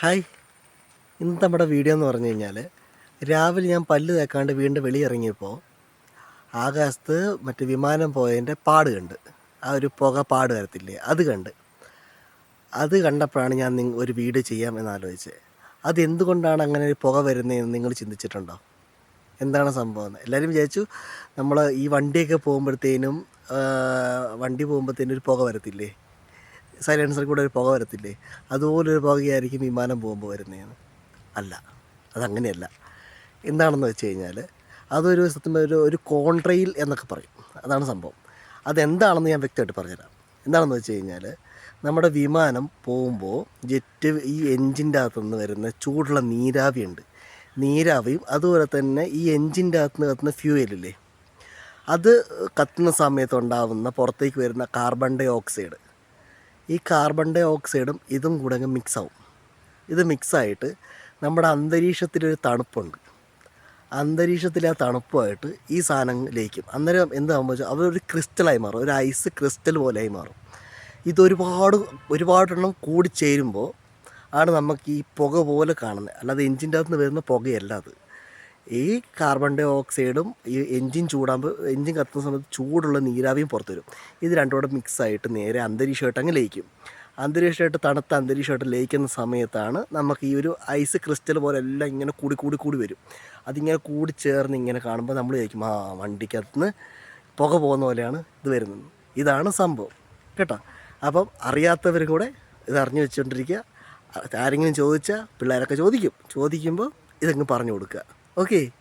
Hi. ഇന്ന് നമ്മുടെ video എന്ന് പറഞ്ഞു കഴിഞ്ഞാൽ രാവിലെ ഞാൻ പല്ല് തേക്കാണ്ട് വീണ്ടും വെളിയിറങ്ങിയപ്പോൾ ആകാശത്ത് മറ്റേ വിമാനം പോയതിന്റെ പാട് കണ്ട്. ആ ഒരു പുക പാട് വരത്തില്ലേ? അത് കണ്ട്. അത് കണ്ടപ്പോഴാണ് ഞാൻ ഒരു വീഡിയോ ചെയ്യാം ആലോചിച്ചത് അത് എന്തുകൊണ്ടാണ് അങ്ങനെ ഒരു പുക വരുന്നതെന്ന് നിങ്ങൾ ചിന്തിച്ചിട്ടുണ്ടോ? എന്താണ് സംഭവം എല്ലാവരും വിചാരിച്ചു നമ്മൾ ഈ വണ്ടിയൊക്കെ പോകുമ്പോഴത്തേനും വണ്ടി പോകുമ്പോഴത്തേനും ഒരു പുക വരത്തില്ലേ? സൈലൻസറിൽ കൂടെ ഒരു പുക വരത്തില്ലേ? അതുപോലൊരു പുകയായിരിക്കും വിമാനം പോകുമ്പോൾ വരുന്നതെന്ന് അല്ല അതങ്ങനെയല്ല. എന്താണെന്ന് വെച്ച് കഴിഞ്ഞാൽ അതൊരു സത്യം ഒരു ഒരു കോൺട്രയിൽ എന്നൊക്കെ പറയും. അതാണ് സംഭവം. അതെന്താണെന്ന് ഞാൻ വ്യക്തമായിട്ട് പറഞ്ഞുതരാം. എന്താണെന്ന് വെച്ച് കഴിഞ്ഞാൽ നമ്മുടെ വിമാനം പോകുമ്പോൾ ജെറ്റ് ഈ എൻജിന്റെ അകത്തുനിന്ന് വരുന്ന ചൂടുള്ള നീരാവിയുണ്ട് നീരാവിയും അതുപോലെ തന്നെ ഈ എൻജിന്റെ അകത്തുനിന്ന് കത്തുന്ന ഫ്യൂവലില്ലേ അത് കത്തുന്ന സമയത്ത് ഉണ്ടാകുന്ന പുറത്തേക്ക് വരുന്ന കാർബൺ ഡൈ ഓക്സൈഡ്. ഈ കാർബൺ ഡൈ ഓക്സൈഡും ഇതും കൂടെ അങ്ങ് മിക്സാവും ഇത് മിക്സായിട്ട് നമ്മുടെ അന്തരീക്ഷത്തിലൊരു തണുപ്പുണ്ട്. അന്തരീക്ഷത്തിലെ ആ തണുപ്പുമായിട്ട് ഈ സാധനം ലയിക്കും അന്നേരം എന്താകുമ്പോൾ വെച്ചാൽ അവരൊരു ക്രിസ്റ്റലായി മാറും. ഒരു ഐസ് ക്രിസ്റ്റൽ പോലെയായി മാറും. ഇതൊരുപാട് ഒരുപാടെണ്ണം കൂടിച്ചേരുമ്പോൾ ആണ് നമുക്ക് ഈ പുക പോലെ കാണുന്നത്. അല്ലാതെ എഞ്ചിന്റെ അകത്ത് നിന്ന് വരുന്ന പുകയല്ല അത്. ഈ കാർബൺ ഡൈ ഓക്സൈഡും ഈ എൻജിൻ ചൂടാകുമ്പോൾ എൻജിൻ കത്തുന്ന സമയത്ത് ചൂടുള്ള നീരാവിയും പുറത്തു വരും ഇത് രണ്ടും കൂടെ മിക്സ് ആയിട്ട് നേരെ അന്തരീക്ഷമായിട്ട് അങ്ങ് ലയിക്കും. അന്തരീക്ഷമായിട്ട് തണുത്ത അന്തരീക്ഷമായിട്ട് ലയിക്കുന്ന സമയത്താണ് നമുക്ക് ഈ ഒരു ഐസ് ക്രിസ്റ്റൽ പോലെ എല്ലാം ഇങ്ങനെ കൂടി കൂടി കൂടി വരും. അതിങ്ങനെ കൂടി ചേർന്ന് ഇങ്ങനെ കാണുമ്പോൾ നമ്മൾ ചോദിക്കും ആ വണ്ടിക്കകത്തുനിന്ന് പുക പോകുന്ന പോലെയാണ് ഇത് വരുന്നത്. ഇതാണ് സംഭവം. കേട്ടോ? അപ്പം അറിയാത്തവരും കൂടെ ഇത് അറിഞ്ഞു വെച്ചുകൊണ്ടിരിക്കുക ആരെങ്കിലും ചോദിച്ചാൽ പിള്ളേരൊക്കെ ചോദിക്കും. ചോദിക്കുമ്പോൾ ഇതങ്ങ് പറഞ്ഞു കൊടുക്കുക. Okay.